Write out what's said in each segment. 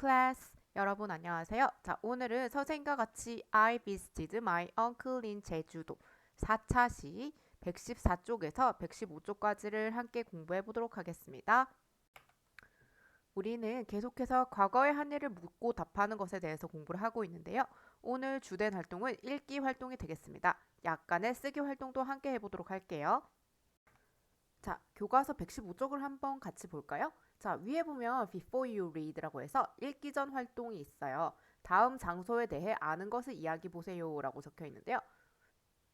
class. 여러분 안녕하세요. 자, 오늘은 선생님과 같이 I visited my uncle in 제주도 4차 시 114쪽에서 115쪽까지를 함께 공부해 보도록 하겠습니다. 우리는 계속해서 과거의 한 일을 묻고 답하는 것에 대해서 공부를 하고 있는데요. 오늘 주된 활동은 읽기 활동이 되겠습니다. 약간의 쓰기 활동도 함께 해보도록 할게요. 자, 교과서 115쪽을 한번 같이 볼까요? 자, 위에 보면 before you read라고 해서 읽기 전 활동이 있어요. 다음 장소에 대해 아는 것을 이야기 보세요라고 적혀 있는데요.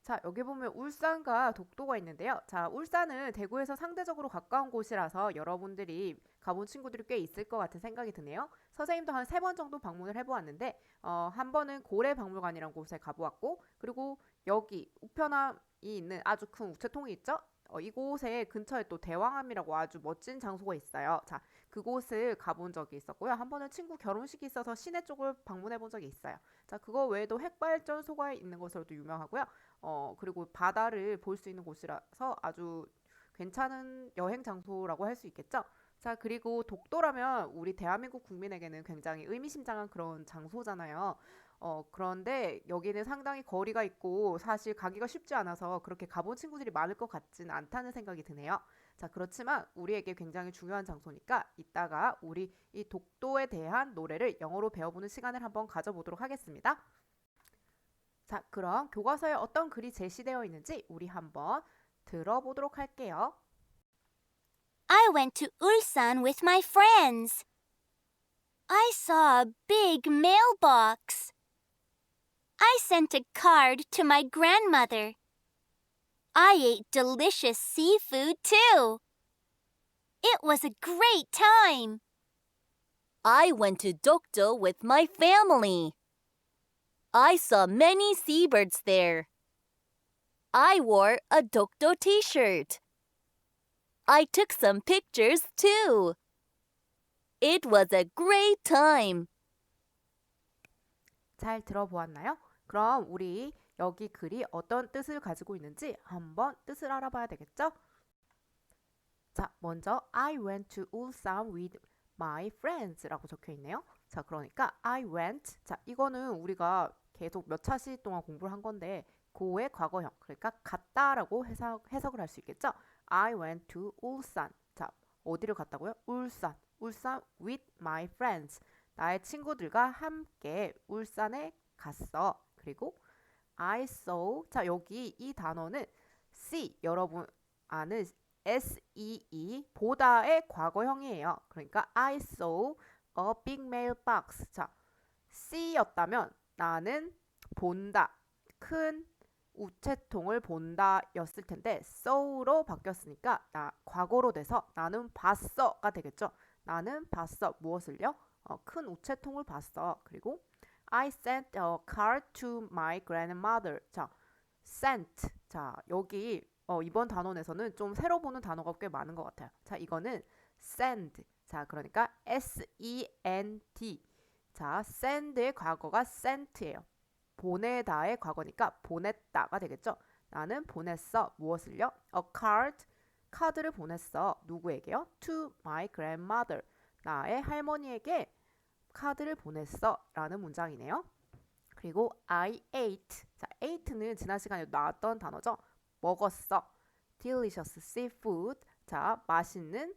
자, 여기 보면 울산과 독도가 있는데요. 자, 울산은 대구에서 상대적으로 가까운 곳이라서 여러분들이 가본 친구들이 꽤 있을 것 같은 생각이 드네요. 선생님도 한 세 번 정도 방문을 해보았는데, 어, 한 번은 고래박물관이라는 곳에 가보았고, 그리고 여기 우편함이 있는 아주 큰 우체통이 있죠? 어, 이곳에 근처에 또 대왕암이라고 아주 멋진 장소가 있어요. 자, 그곳을 가본 적이 있었고요. 한 번은 친구 결혼식이 있어서 시내 쪽을 방문해 본 적이 있어요. 자, 그거 외에도 핵발전소가 있는 것으로도 유명하고요. 어, 그리고 바다를 볼 수 있는 곳이라서 아주 괜찮은 여행 장소라고 할 수 있겠죠. 자, 그리고 독도라면 우리 대한민국 국민에게는 굉장히 의미심장한 그런 장소잖아요. 어, 그런데 여기는 상당히 거리가 있고 사실 가기가 쉽지 않아서 그렇게 가본 친구들이 많을 것 같지는 않다는 생각이 드네요. 자, 그렇지만 우리에게 굉장히 중요한 장소니까 이따가 우리 이 독도에 대한 노래를 영어로 배워보는 시간을 한번 가져보도록 하겠습니다. 자, 그럼 교과서에 어떤 글이 제시되어 있는지 우리 한번 들어보도록 할게요. I went to Ulsan with my friends. I saw a big mailbox. I sent a card to my grandmother. I ate delicious seafood too. It was a great time. I went to Dokdo with my family. I saw many seabirds there. I wore a Dokdo t shirt. I took some pictures too. It was a great time. 잘 들어보았나요? 그럼 우리 여기 글이 어떤 뜻을 가지고 있는지 한번 뜻을 알아봐야 되겠죠? 자, 먼저 I went to Ulsan with my friends라고 적혀 있네요. 자, 그러니까 I went. 자, 이거는 우리가 계속 몇 차시 동안 공부를 한 건데 고의 과거형. 그러니까 갔다라고 해석, 해석을 할 수 있겠죠? I went to Ulsan. 자, 어디를 갔다고요? 울산. 울산 with my friends. 나의 친구들과 함께 울산에 갔어. 그리고 I saw. 자, 여기 이 단어는 see. 여러분 아는 SEE 보다의 과거형이에요. 그러니까 I saw a big mailbox. 자, see였다면 나는 본다. 큰 우체통을 본다 였을 텐데 saw로 바뀌었으니까 나 과거로 돼서 나는 봤어가 되겠죠. 나는 봤어. 무엇을요? 어, 큰 우체통을 봤어. 그리고 I sent a card to my grandmother. 자, sent. 자, 여기 어, 이번 단원에서는 좀 새로 보는 단어가 꽤 많은 것 같아요. 자, 이거는 send. 자, 그러니까 S-E-N-D. 자, send의 과거가 sent예요. 보내다의 과거니까 보냈다가 되겠죠. 나는 보냈어. 무엇을요? A card. 카드를 보냈어. 누구에게요? To my grandmother. 나의 할머니에게 카드를 보냈어. 라는 문장이네요. 그리고 I ate. 자, ate는 지난 시간에 나왔던 단어죠. 먹었어. delicious seafood. 자, 맛있는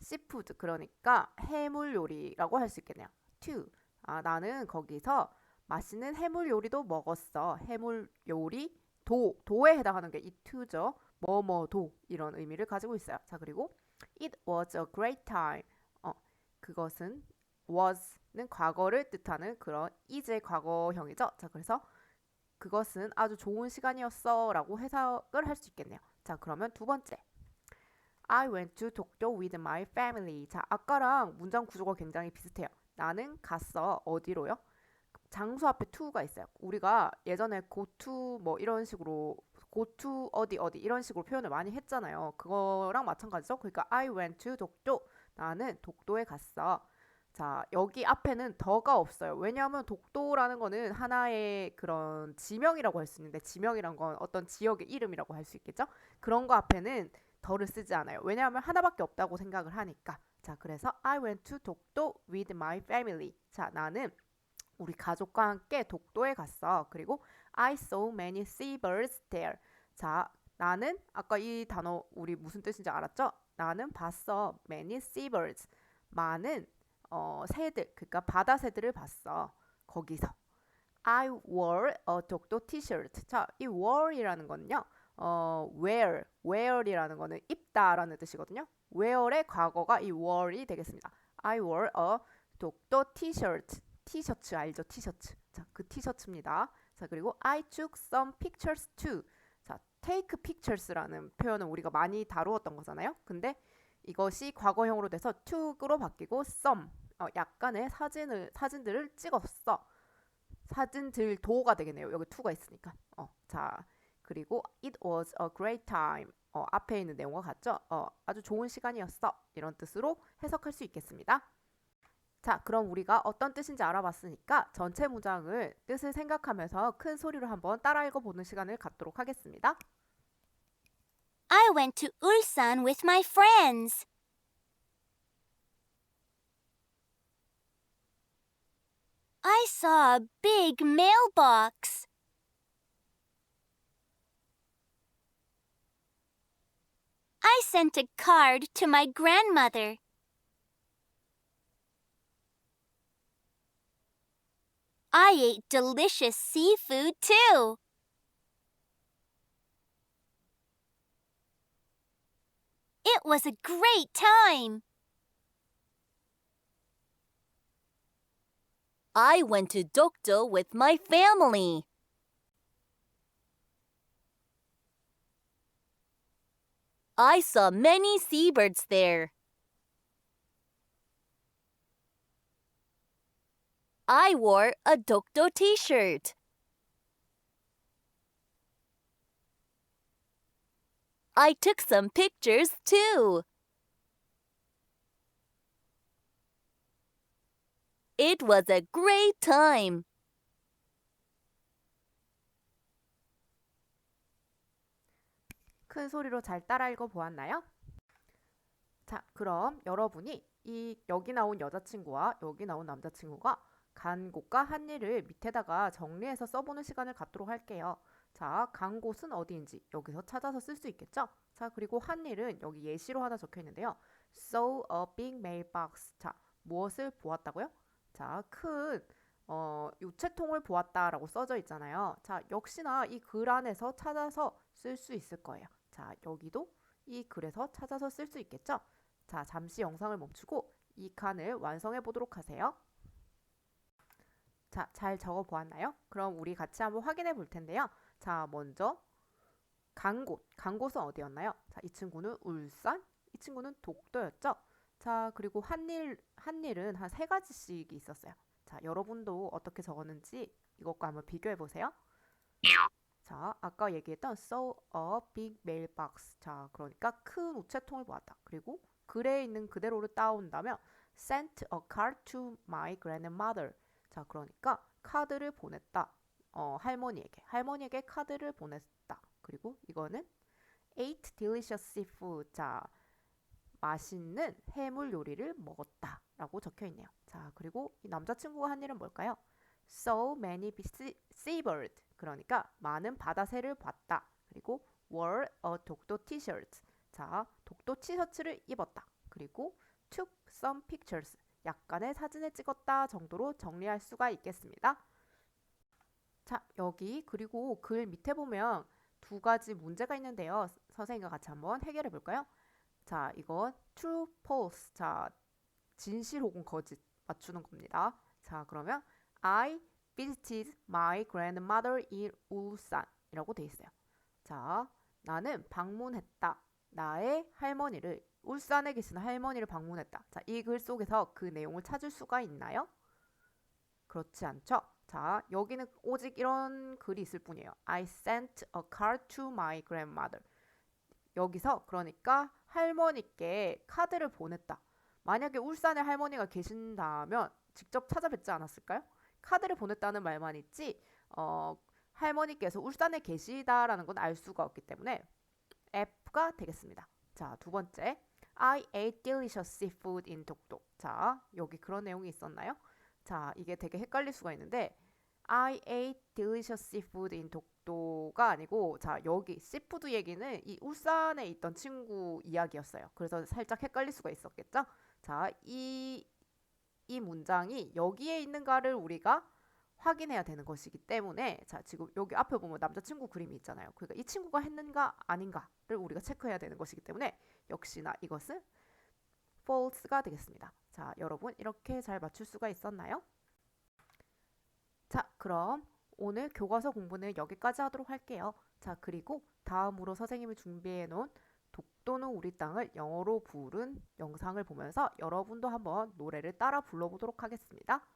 seafood. 그러니까 해물 요리라고 할 수 있겠네요. to. 아, 나는 거기서 맛있는 해물 요리도 먹었어. 해물 요리 도 도에 해당하는 게 이 to죠. 뭐뭐도 이런 의미를 가지고 있어요. 자, 그리고 it was a great time. 어, 그것은 was는 과거를 뜻하는 그런 is의 과거형이죠. 자, 그래서 그것은 아주 좋은 시간이었어라고 해석을 할 수 있겠네요. 자, 그러면 두 번째. I went to Tokyo with my family. 자, 아까랑 문장 구조가 굉장히 비슷해요. 나는 갔어. 어디로요? 장소 앞에 to가 있어요. 우리가 예전에 go to 뭐 이런 식으로 go to 어디 어디 이런 식으로 표현을 많이 했잖아요. 그거랑 마찬가지죠. 그러니까 I went to 독도. 나는 독도에 갔어. 자, 여기 앞에는 더가 없어요. 왜냐하면 독도라는 거는 하나의 그런 지명이라고 할 수 있는데 지명이란 건 어떤 지역의 이름이라고 할 수 있겠죠? 그런 거 앞에는 더를 쓰지 않아요. 왜냐하면 하나밖에 없다고 생각을 하니까. 자, 그래서 I went to 독도 with my family. 자, 나는 우리 가족과 함께 독도에 갔어. 그리고 I saw many seabirds there. 자, 나는 아까 이 단어 우리 무슨 뜻인지 알았죠? 나는 봤어. many seabirds. 많은 어, 새들, 그러니까 바다 새들을 봤어. 거기서. I wore a 독도 t-shirt. 자, 이 were이라는 거는요. 어, wear, wear이라는 거는 입다라는 뜻이거든요. wear의 과거가 이 were이 되겠습니다. I wore a 독도 t-shirt. 티셔츠 알죠? 티셔츠. 자, 그 티셔츠입니다. 자, 그리고 I took some pictures too. 자, take pictures라는 표현은 우리가 많이 다루었던 거잖아요. 근데 이것이 과거형으로 돼서 took으로 바뀌고 some 어, 약간의 사진을 사진들을 찍었어. 사진들 도가 되겠네요. 여기 to가 있으니까. 어, 자, 그리고 it was a great time. 어, 앞에 있는 내용과 같죠? 어, 아주 좋은 시간이었어. 이런 뜻으로 해석할 수 있겠습니다. 자, 그럼 우리가 어떤 뜻인지 알아봤으니까 전체 문장을 뜻을 생각하면서 큰 소리로 한번 따라 읽어보는 시간을 갖도록 하겠습니다. I went to Ulsan with my friends. I saw a big mailbox. I sent a card to my grandmother. I ate delicious seafood too. It was a great time. I went to Dokdo with my family. I saw many seabirds there. I wore a Dokdo t-shirt. I took some pictures too. It was a great time. 큰 소리로 잘 따라 읽어 곳과 한 일을 밑에다가 정리해서 써보는 시간을 갖도록 할게요. 자, 간 곳은 어디인지 여기서 찾아서 쓸 수 있겠죠? 자, 그리고 한 일은 여기 예시로 하나 적혀 있는데요. saw a big mailbox. 자, 무엇을 보았다고요? 자, 큰 어, 유체통을 보았다라고 써져 있잖아요. 자, 역시나 이 글 안에서 찾아서 쓸 수 있을 거예요. 자, 여기도 이 글에서 찾아서 쓸 수 있겠죠? 자, 잠시 영상을 멈추고 이 칸을 완성해 보도록 하세요. 자, 잘 적어 보았나요? 그럼 우리 같이 한번 확인해 볼 텐데요. 자, 먼저 간 곳, 간 곳은 어디였나요? 자, 이 친구는 울산, 이 친구는 독도였죠? 자, 그리고 한일, 한일은 한 세 가지씩 있었어요. 자, 여러분도 어떻게 적었는지 이것과 한번 비교해 보세요. 자, 아까 얘기했던 saw a big mailbox. 자, 그러니까 큰 우체통을 보았다. 그리고 글에 있는 그대로를 따온다면 sent a card to my grandmother. 자, 그러니까 카드를 보냈다. 어, 할머니에게. 할머니에게 카드를 보냈다. 그리고 이거는 ate delicious seafood. 자, 맛있는 해물 요리를 먹었다. 라고 적혀 있네요. 자, 그리고 이 남자친구가 한 일은 뭘까요? So many sea- seabird. 그러니까 많은 바다새를 봤다. 그리고 wore a 독도 t-shirt. 자, 독도 티셔츠를 입었다. 그리고 took some pictures. 약간의 사진을 찍었다 정도로 정리할 수가 있겠습니다. 자, 여기 그리고 글 밑에 보면 두 가지 문제가 있는데요. 선생님과 같이 한번 해결해 볼까요? 자, 이건 true, false. 자, 진실 혹은 거짓 맞추는 겁니다. 자, 그러면 I visited my grandmother in 울산 이라고 돼 있어요. 자, 나는 방문했다. 나의 할머니를 울산에 계시는 할머니를 방문했다. 자, 이 글 속에서 그 내용을 찾을 수가 있나요? 그렇지 않죠? 자, 여기는 오직 이런 글이 있을 뿐이에요. I sent a card to my grandmother. 여기서 그러니까 할머니께 카드를 보냈다. 만약에 울산에 할머니가 계신다면 직접 찾아뵙지 않았을까요? 카드를 보냈다는 말만 있지 어, 할머니께서 울산에 계시다라는 건 알 수가 없기 때문에 F가 되겠습니다. 자, 두 번째. I ate delicious seafood in 독도. 자, 여기 그런 내용이 있었나요? 자, 이게 되게 헷갈릴 수가 있는데 I ate delicious seafood in 독도가 아니고 자, 여기 seafood 얘기는 이 울산에 있던 친구 이야기였어요. 그래서 살짝 헷갈릴 수가 있었겠죠? 자, 이, 이 문장이 여기에 있는가를 우리가 확인해야 되는 것이기 때문에 자, 지금 여기 앞에 보면 남자친구 그림이 있잖아요. 그러니까 이 친구가 했는가 아닌가를 우리가 체크해야 되는 것이기 때문에 역시나 이것은 false가 되겠습니다. 자, 여러분 이렇게 잘 맞출 수가 있었나요? 자, 그럼 오늘 교과서 공부는 여기까지 하도록 할게요. 자, 그리고 다음으로 선생님이 준비해 놓은 독도는 우리 땅을 영어로 부른 영상을 보면서 여러분도 한번 노래를 따라 불러보도록 하겠습니다.